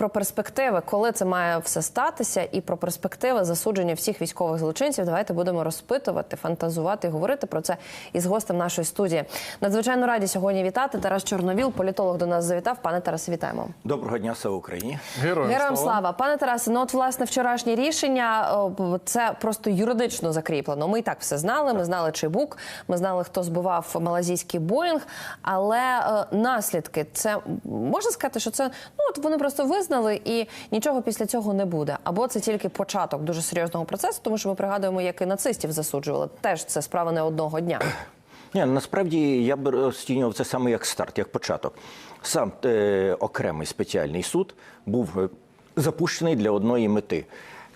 про перспективи, коли це має все статися, і про перспективи засудження всіх військових злочинців. Давайте будемо розпитувати, фантазувати і говорити про це із гостем нашої студії. Надзвичайно раді сьогодні вітати. Тарас Чорновіл, політолог до нас завітав. Пане Тарасе, вітаємо. Доброго дня, слава Україні. Героям, Героям слава. слава, пане Тарасе. Ну от власне вчорашнє рішення це просто юридично закріплено. Ми і так все знали. Ми знали Чайбук, ми знали, хто збивав малазійський Боїнг. Але е, наслідки це можна сказати, що це ну от вони просто визнали, і нічого після цього не буде. Або це тільки початок дуже серйозного процесу, тому що ми пригадуємо, як і нацистів засуджували. Теж це справа не одного дня. Ні, насправді я б розцінював це саме як старт, як початок. Сам е, окремий спеціальний суд був е, запущений для одної мети.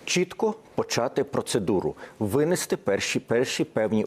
Чітко почати процедуру, винести перші перші певні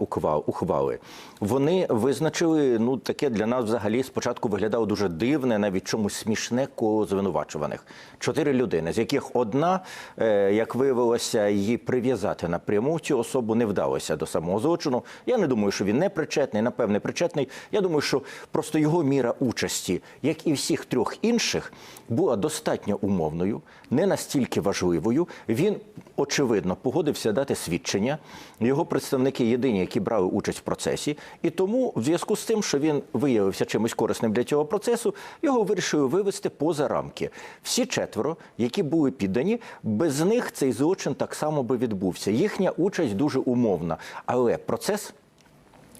ухвали. Вони визначили ну таке для нас взагалі спочатку виглядало дуже дивне, навіть чомусь смішне коло звинувачуваних. Чотири людини, з яких одна, е, як виявилося, її прив'язати напряму цю особу не вдалося до самого злочину. Я не думаю, що він не причетний, напевне, причетний. Я думаю, що просто його міра участі, як і всіх трьох інших, була достатньо умовною, не настільки важливою. Він очевидно погодився дати свідчення. Його представники єдині, які брали участь в процесі, і тому, в зв'язку з тим, що він виявився чимось корисним для цього процесу, його вирішили вивести поза рамки. Всі четверо, які були піддані, без них цей злочин так само би відбувся. Їхня участь дуже умовна, але процес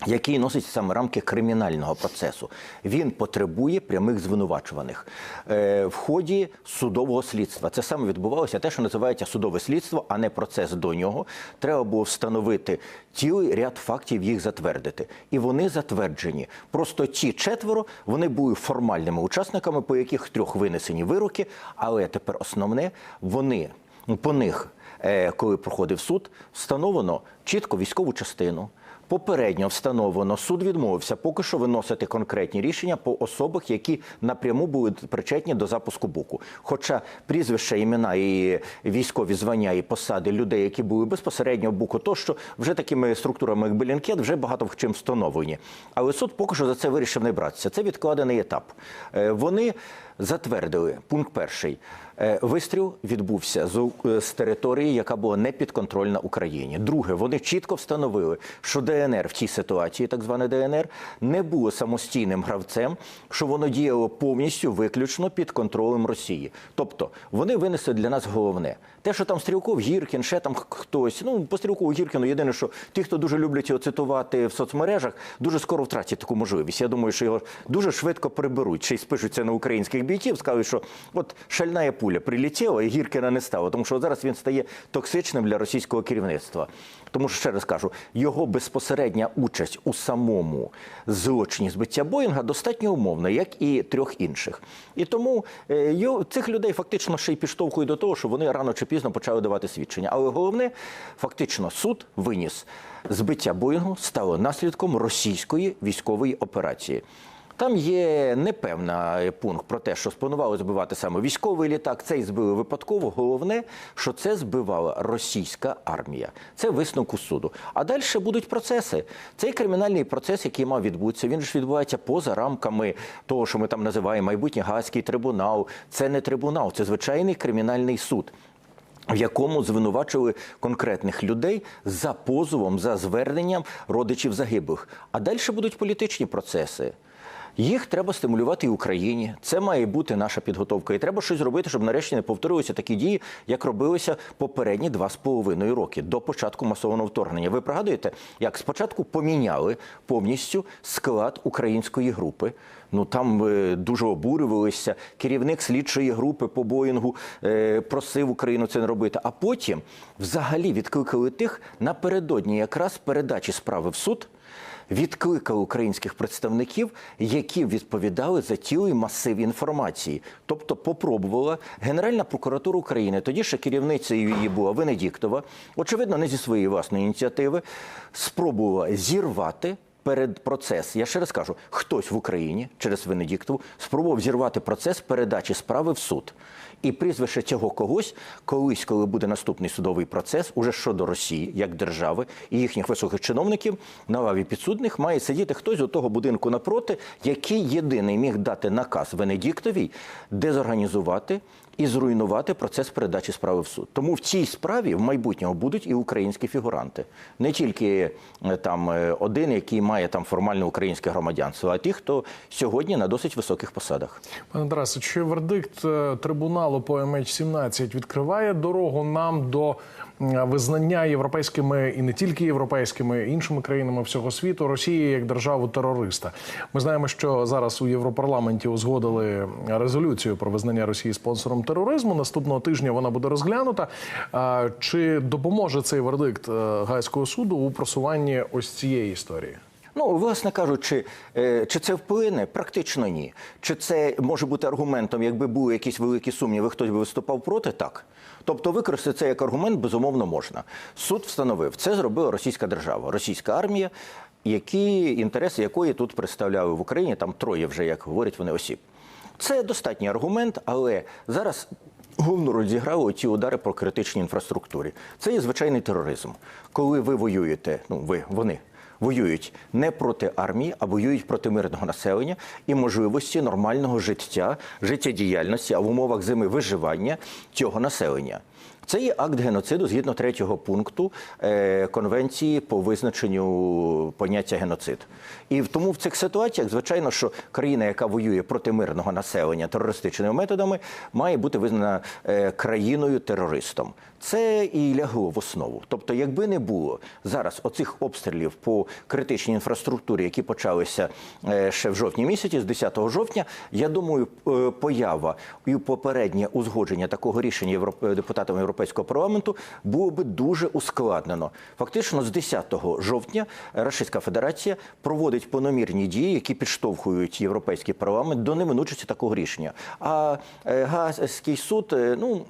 який носить саме рамки кримінального процесу. Він потребує прямих звинувачуваних е, в ході судового слідства. Це саме відбувалося те, що називається судове слідство, а не процес до нього. Треба було встановити цілий ряд фактів, їх затвердити. І вони затверджені. Просто ці четверо вони були формальними учасниками, по яких трьох винесені вироки. Але тепер основне вони по них, е, коли проходив суд, встановлено чітко військову частину. Попередньо встановлено, суд відмовився поки що виносити конкретні рішення по особах, які напряму були причетні до запуску буку. Хоча прізвища, імена і військові звання і посади людей, які були безпосередньо в буку, тощо вже такими структурами, як Белінкет, вже багато в чим встановлені. Але суд поки що за це вирішив не братися. Це відкладений етап. Е, Вони затвердили пункт перший. Е, Вистріл відбувся з, е, з території, яка була не підконтрольна Україні. Друге, вони чітко встановили, що ДНР в цій ситуації, так зване ДНР, не було самостійним гравцем, що воно діяло повністю виключно під контролем Росії. Тобто вони винесли для нас головне. Те, що там Стрілков, Гіркін, ще там хтось. Ну по Стрілкову Гіркіну, єдине, що ті, хто дуже люблять його цитувати в соцмережах, дуже скоро втратять таку можливість. Я думаю, що його дуже швидко приберуть. Й спишуться на українських бійців, скажуть, що от шальна пуля прилетіла і Гіркіна не стало, тому що зараз він стає токсичним для російського керівництва. Тому що ще раз кажу, його безпосередня участь у самому злочині збиття Боїнга достатньо умовна, як і трьох інших. І тому е, цих людей фактично ще й підштовхують до того, що вони рано чи пізно почали давати свідчення. Але головне, фактично, суд виніс збиття Боїнгу стало наслідком російської військової операції. Там є непевна пункт про те, що спланували збивати саме військовий літак. Цей збили випадково. Головне, що це збивала російська армія. Це висновку суду. А далі будуть процеси. Цей кримінальний процес, який мав відбутися, він ж відбувається поза рамками того, що ми там називаємо майбутній Гаазький трибунал. Це не трибунал, це звичайний кримінальний суд. В якому звинувачили конкретних людей за позовом, за зверненням родичів загиблих. А далі будуть політичні процеси. Їх треба стимулювати і Україні. Це має бути наша підготовка. І треба щось зробити, щоб нарешті не повторилися такі дії, як робилися попередні два з половиною роки до початку масованого вторгнення. Ви пригадуєте, як спочатку поміняли повністю склад української групи. Ну там е, дуже обурювалися. Керівник слідчої групи по Боїнгу е, просив Україну це не робити. А потім взагалі відкликали тих напередодні якраз передачі справи в суд відкликали українських представників, які відповідали за цілий масив інформації. Тобто, попробувала Генеральна прокуратура України, тоді ще керівницею її була Венедіктова, очевидно, не зі своєї власної ініціативи, спробувала зірвати. Перед процес, я ще раз кажу, хтось в Україні через Венедіктову спробував зірвати процес передачі справи в суд. І прізвище цього когось колись, коли буде наступний судовий процес, уже щодо Росії як держави і їхніх високих чиновників на лаві підсудних має сидіти хтось у того будинку напроти, який єдиний міг дати наказ Венедіктовій дезорганізувати і зруйнувати процес передачі справи в суд. Тому в цій справі в майбутньому будуть і українські фігуранти, не тільки е, там е, один, який має там формальне українське громадянство, а ті, хто сьогодні на досить високих посадах. Пане Тарасе, чи вердикт е, трибуналу по MH17 відкриває дорогу нам до визнання європейськими і не тільки європейськими іншими країнами всього світу Росії як державу терориста? Ми знаємо, що зараз у Європарламенті узгодили резолюцію про визнання Росії спонсором тероризму. Наступного тижня вона буде розглянута. Чи допоможе цей вердикт е, Гайського суду у просуванні ось цієї історії? Ну, власне кажучи, е, чи це вплине? Практично ні. Чи це може бути аргументом, якби були якісь великі сумніви, хтось би виступав проти? Так. Тобто використати це як аргумент безумовно можна. Суд встановив, це зробила російська держава, російська армія, які інтереси якої тут представляли в Україні, там троє вже, як говорять вони осіб. Це достатній аргумент, але зараз головну роль зіграли ті удари по критичній інфраструктурі. Це є звичайний тероризм. Коли ви воюєте, ну ви вони воюють не проти армії, а воюють проти мирного населення і можливості нормального життя, життєдіяльності, а в умовах зими виживання цього населення. Це є акт геноциду згідно третього пункту е, конвенції по визначенню поняття геноцид. І тому в цих ситуаціях, звичайно, що країна, яка воює проти мирного населення терористичними методами, має бути визнана е, країною терористом. Це і лягло в основу. Тобто, якби не було зараз оцих обстрілів по критичній інфраструктурі, які почалися е, ще в жовтні місяці, з 10 жовтня, я думаю, поява і попереднє узгодження такого рішення депутатами Європейського парламенту було би дуже ускладнено. Фактично, з 10 жовтня Російська Федерація проводить планомірні дії, які підштовхують європейський парламент до неминучості такого рішення. А е, Гаазький суд, е, ну.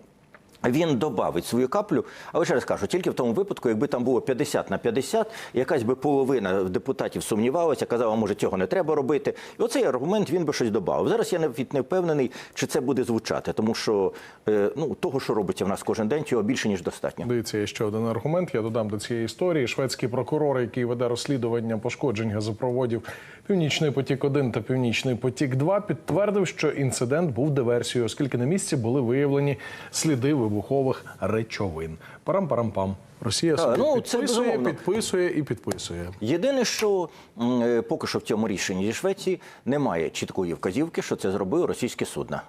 Він додавить свою каплю, але ще раз кажу, тільки в тому випадку, якби там було 50 на 50, якась би половина депутатів сумнівалася, казала, може цього не треба робити. І оцей аргумент він би щось додав. Зараз я не впевнений, чи це буде звучати, тому що е, ну того, що робиться в нас кожен день, цього більше ніж достатньо. Дивіться, є ще один аргумент. Я додам до цієї історії. Шведський прокурор, який веде розслідування пошкоджень газопроводів Північний потік 1 та Північний потік 2 підтвердив, що інцидент був диверсією, оскільки на місці були виявлені сліди вибухових речовин. Парам-парам-пам. Росія Так, собі ну, підписує, безумовно. підписує і підписує. Єдине, що м, е, поки що в цьому рішенні зі Швеції немає чіткої вказівки, що це зробили російські судна.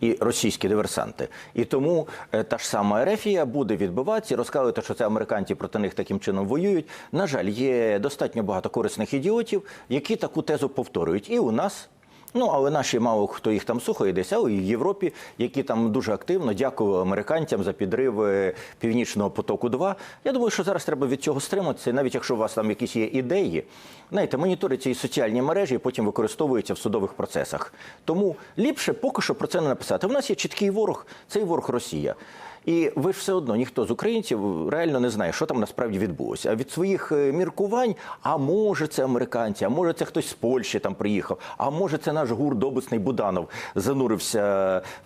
І російські диверсанти, і тому е, та ж сама Ерефія буде відбиватися, і розказувати, що це американці проти них таким чином воюють. На жаль, є достатньо багато корисних ідіотів, які таку тезу повторюють і у нас. Ну, але наші мало хто їх там слухає десь, і в Європі, які там дуже активно дякую американцям за підрив північного потоку. 2 Я думаю, що зараз треба від цього стриматися, навіть якщо у вас там якісь є ідеї. Знаєте, моніториться і соціальні мережі, і потім використовуються в судових процесах. Тому ліпше поки що про це не написати. У нас є чіткий ворог, цей ворог Росія. І ви ж все одно ніхто з українців реально не знає, що там насправді відбулося. А від своїх е, міркувань, а може це американці, а може це хтось з Польщі там приїхав, а може це наш гур добусний Буданов занурився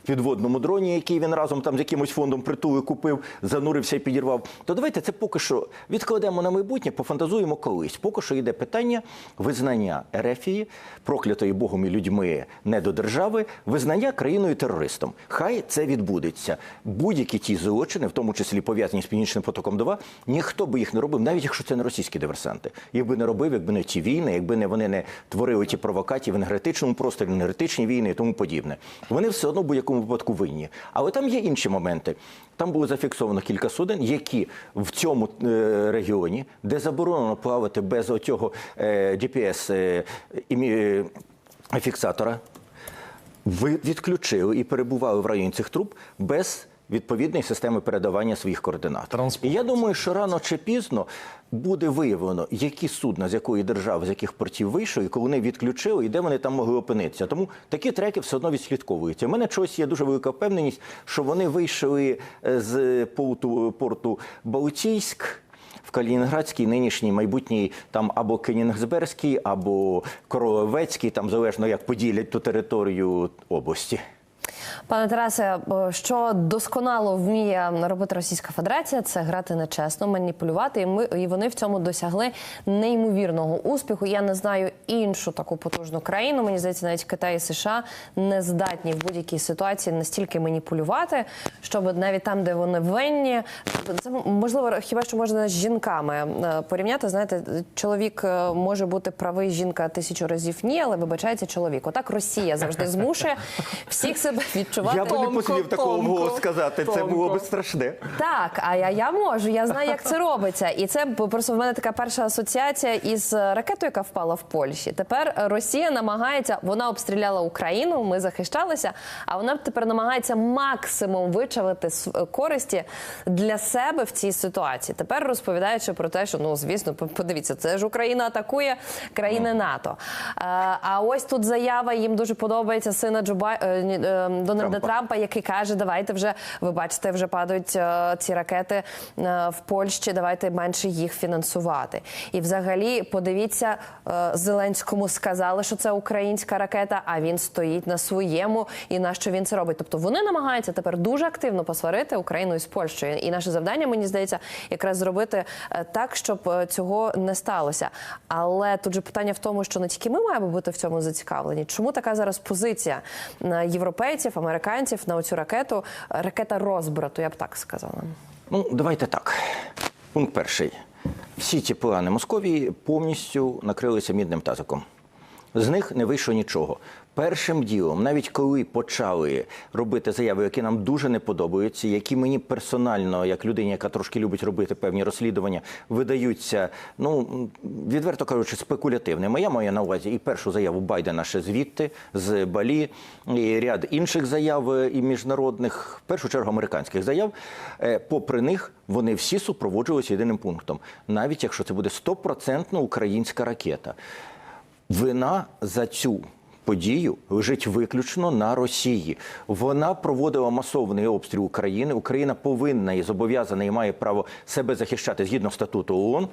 в підводному дроні, який він разом там з якимось фондом притули купив, занурився і підірвав. То давайте це поки що відкладемо на майбутнє, пофантазуємо колись. Поки що йде питання визнання Ерефії, проклятої Богом і людьми недодержави, визнання країною терористом. Хай це відбудеться. Будь-які ті злочини, в тому числі пов'язані з північним потоком 2, ніхто би їх не робив, навіть якщо це не російські диверсанти. Їх би не робив, якби не ті війни, якби не вони не творили ті провокації в енергетичному просторі, енергетичні війни і тому подібне. Вони все одно в будь-якому випадку винні. Але там є інші моменти. Там було зафіксовано кілька суден, які в цьому е, регіоні, де заборонено плавати без оцього е, GPS е, фіксатора, відключили і перебували в районі цих труб без відповідної системи передавання своїх координат. Транспорт. І я думаю, що рано чи пізно буде виявлено, які судна з якої держави, з яких портів вийшли, і коли вони відключили, і де вони там могли опинитися. Тому такі треки все одно відслідковуються. У мене чогось є дуже велика впевненість, що вони вийшли е, з порту, порту Балтійськ. В Калінінградській, нинішній, майбутній там або Кенігсберський, або Королевецький, там залежно як поділять ту територію області. Пане Тарасе, е, що досконало вміє робити Російська Федерація, це грати нечесно, маніпулювати, і ми і вони в цьому досягли неймовірного успіху. Я не знаю іншу таку потужну країну. Мені здається, навіть Китай і США не здатні в будь-якій ситуації настільки маніпулювати, щоб навіть там, де вони винні, це можливо хіба що можна з жінками е, порівняти. Знаєте, чоловік е, може бути правий, жінка тисячу разів ні, але вибачається чоловік. Отак Росія завжди змушує всіх себе відчувати. Я би не посмів такого вголос сказати. Це було би страшне. Так, а я, я можу, я знаю, як це робиться. І це просто в мене така перша асоціація із ракетою, яка впала в Польщі. Тепер Росія намагається, вона обстріляла Україну, ми захищалися, а вона тепер намагається максимум вичавити користі для себе в цій ситуації. Тепер розповідаючи про те, що ну звісно, подивіться, це ж Україна атакує країни НАТО. Е, А ось тут заява їм дуже подобається сина Джо Бай... Дональда Трампа. Трампа, який каже: давайте вже ви бачите, вже падають е, ці ракети е, в Польщі. Давайте менше їх фінансувати. І взагалі, подивіться, е, Зеленському сказали, що це українська ракета, а він стоїть на своєму. І на що він це робить? Тобто вони намагаються тепер дуже активно посварити Україну із Польщею. І наше завдання, мені здається, якраз зробити так, щоб цього не сталося. Але тут же питання в тому, що не тільки ми маємо бути в цьому зацікавлені. Чому така зараз позиція е, європейців, американців на оцю ракету? Ракета розбрату, я б так сказала. Ну, давайте так. Пункт перший. Всі ці плани Московії повністю накрилися мідним тазиком. З них не вийшло нічого. Першим ділом, навіть коли почали робити заяви, які нам дуже не подобаються, які мені персонально, як людині, яка трошки любить робити певні розслідування, видаються, ну відверто кажучи, спекулятивними. Я маю на увазі і першу заяву Байдена ще звідти, з Балі, і ряд інших заяв е, і міжнародних, в першу чергу американських заяв. Е, Попри них, вони всі супроводжувалися єдиним пунктом, навіть якщо це буде стопроцентно українська ракета. Вина за цю подію лежить виключно на Росії. Вона проводила масований обстріл України. Україна повинна і зобов'язана і має право себе захищати згідно статуту ООН.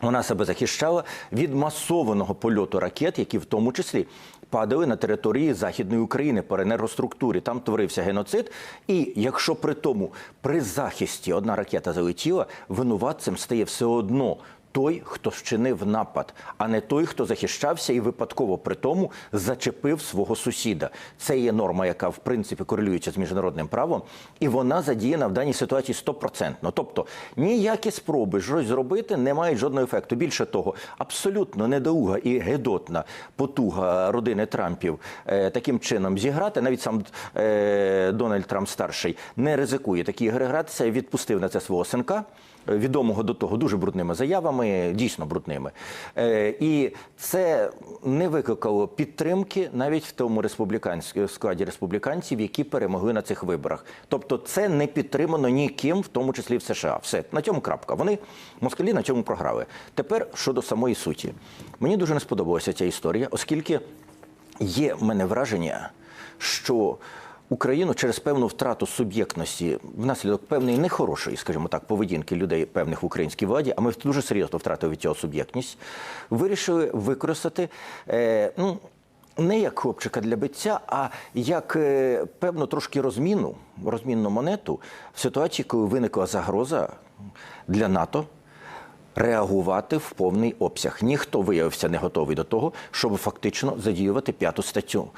Вона себе захищала від масованого польоту ракет, які в тому числі падали на території Західної України по енергоструктурі. Там творився геноцид. І якщо при тому при захисті одна ракета залетіла, винуватцем стає все одно той, хто вчинив напад, а не той, хто захищався і випадково при тому зачепив свого сусіда. Це є норма, яка в принципі корелюється з міжнародним правом, і вона задіяна в даній ситуації стопроцентно. Тобто ніякі спроби щось зробити не мають жодного ефекту. Більше того, абсолютно недоуга і гедотна потуга родини Трампів е, таким чином зіграти. Навіть сам е, Дональд Трамп старший не ризикує такі ігри гратися. Відпустив на це свого синка відомого до того дуже брудними заявами, дійсно брудними. Е, І це не викликало підтримки навіть в тому республіканському складі республіканців, які перемогли на цих виборах. Тобто, це не підтримано ніким, в тому числі в США. Все на цьому крапка. Вони москалі на цьому програли. Тепер щодо самої суті, мені дуже не сподобалася ця історія, оскільки є в мене враження, що Україну через певну втрату суб'єктності внаслідок певної нехорошої, скажімо так, поведінки людей певних в українській владі, а ми дуже серйозно втратили від цього суб'єктність, вирішили використати. Е, ну, не як хлопчика для биття, а як е, певну трошки розміну, розмінну монету в ситуації, коли виникла загроза для НАТО реагувати в повний обсяг. Ніхто виявився не готовий до того, щоб фактично задіювати п'яту статтю.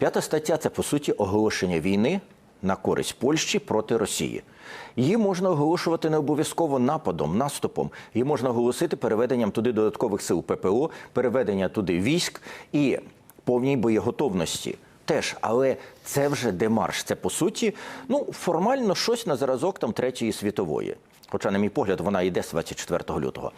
П'ята стаття це по суті оголошення війни на користь Польщі проти Росії. Її можна оголошувати не обов'язково нападом, наступом. Її можна оголосити переведенням туди додаткових сил ППО, переведення туди військ і повній боєготовності. Теж, але це вже демарш. Це по суті, ну формально щось на зразок там третьої світової. Хоча, на мій погляд, вона йде з 24 лютого.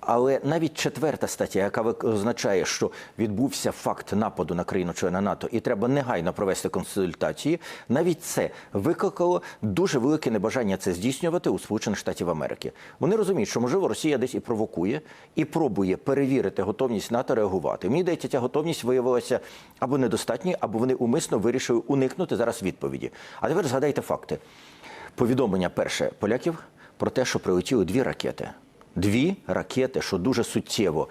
Але навіть четверта стаття, яка означає, що відбувся факт нападу на країну члена НАТО, і треба негайно провести консультації, навіть це викликало дуже велике небажання це здійснювати у Сполучених Штатів Америки. Вони розуміють, що можливо Росія десь і провокує, і пробує перевірити готовність НАТО реагувати. Мені здається, ця готовність виявилася або недостатньою, або вони умисно вирішили уникнути зараз відповіді. А тепер згадайте факти. Повідомлення перше поляків про те, що прилетіли дві ракети. Дві ракети, що дуже суттєво.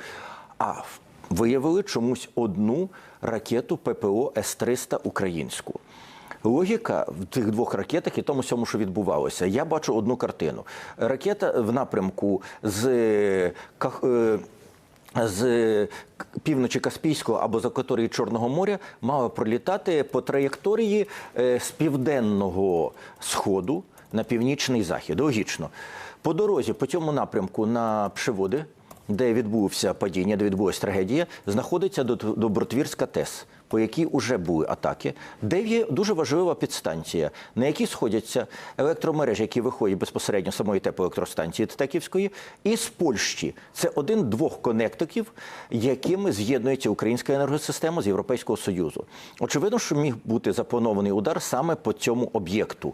А виявили чомусь одну ракету ППО С-300 українську. Логіка в тих двох ракетах і тому всьому, що відбувалося. Я бачу одну картину. Ракета в напрямку з е, з півночі Каспійського або з акваторії Чорного моря мала пролітати по траєкторії е, з південного сходу на північний захід. Логічно. По дорозі, по цьому напрямку на Пшеводи, де відбувся падіння, де відбулася трагедія, знаходиться Добротвірська ТЕС, по якій вже були атаки, де є дуже важлива підстанція, на якій сходяться електромережі, які виходять безпосередньо з самої теплоелектростанції Тетаківської, і з Польщі. Це один двох коннектиків, якими з'єднується українська енергосистема з Європейського Союзу. Очевидно, що міг бути запланований удар саме по цьому об'єкту.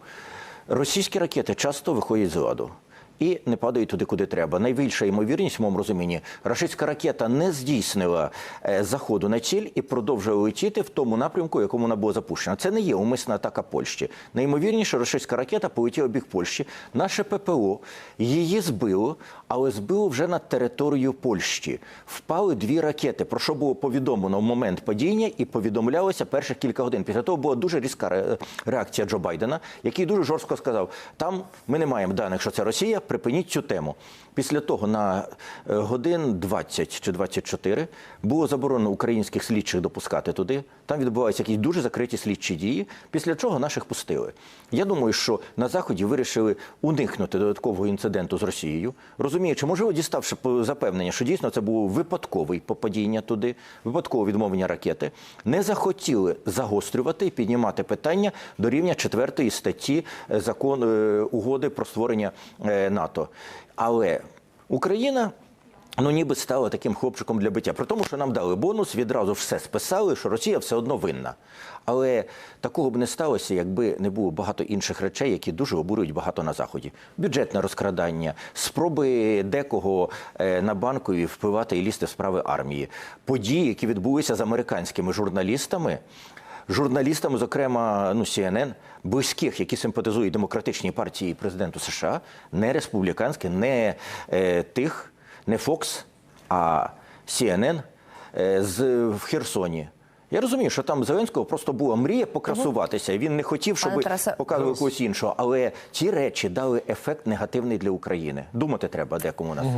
Російські ракети часто виходять з ладу. І не падають туди, куди треба. Найбільша ймовірність, в моєму розумінні, рашистська ракета не здійснила е, заходу на ціль і продовжує летіти в тому напрямку, якому вона була запущена. Це не є умисна атака Польщі. Найімовірніше, рашистська ракета полетіла бік Польщі. Наше ППО її збило, але збило вже над територією Польщі. Впали дві ракети, про що було повідомлено в момент падіння, і повідомлялося перших кілька годин. Після того була дуже різка реакція Джо Байдена, який дуже жорстко сказав: там ми не маємо даних, що це Росія. Припиніть цю тему. Після того на е, годин 20 чи 24 було заборонено українських слідчих допускати туди. Там відбуваються якісь дуже закриті слідчі дії. Після чого наших пустили. Я думаю, що на заході вирішили уникнути додаткового інциденту з Росією, розуміючи, можливо, діставши запевнення, що дійсно це було випадковий попадіння туди, випадкове відмовлення ракети, не захотіли загострювати і піднімати питання до рівня четвертої статті е, закон е, угоди про створення НАТО. Але Україна. Ну, ніби стала таким хлопчиком для биття. При тому, що нам дали бонус, відразу все списали, що Росія все одно винна. Але такого б не сталося, якби не було багато інших речей, які дуже обурюють багато на заході. Бюджетне розкрадання, спроби декого е, на банкові впливати і лізти в справи армії, події, які відбулися з американськими журналістами. Журналістами, зокрема, ну CNN, близьких, які симпатизують демократичній партії президенту США, не республіканських, не е, тих, не Fox, а CNN е, з в Херсоні. Я розумію, що там Зеленського просто була мрія покрасуватися. Він не хотів, щоб Тарасе, показували когось іншого. Але ці речі дали ефект негативний для України. Думати треба декому на це.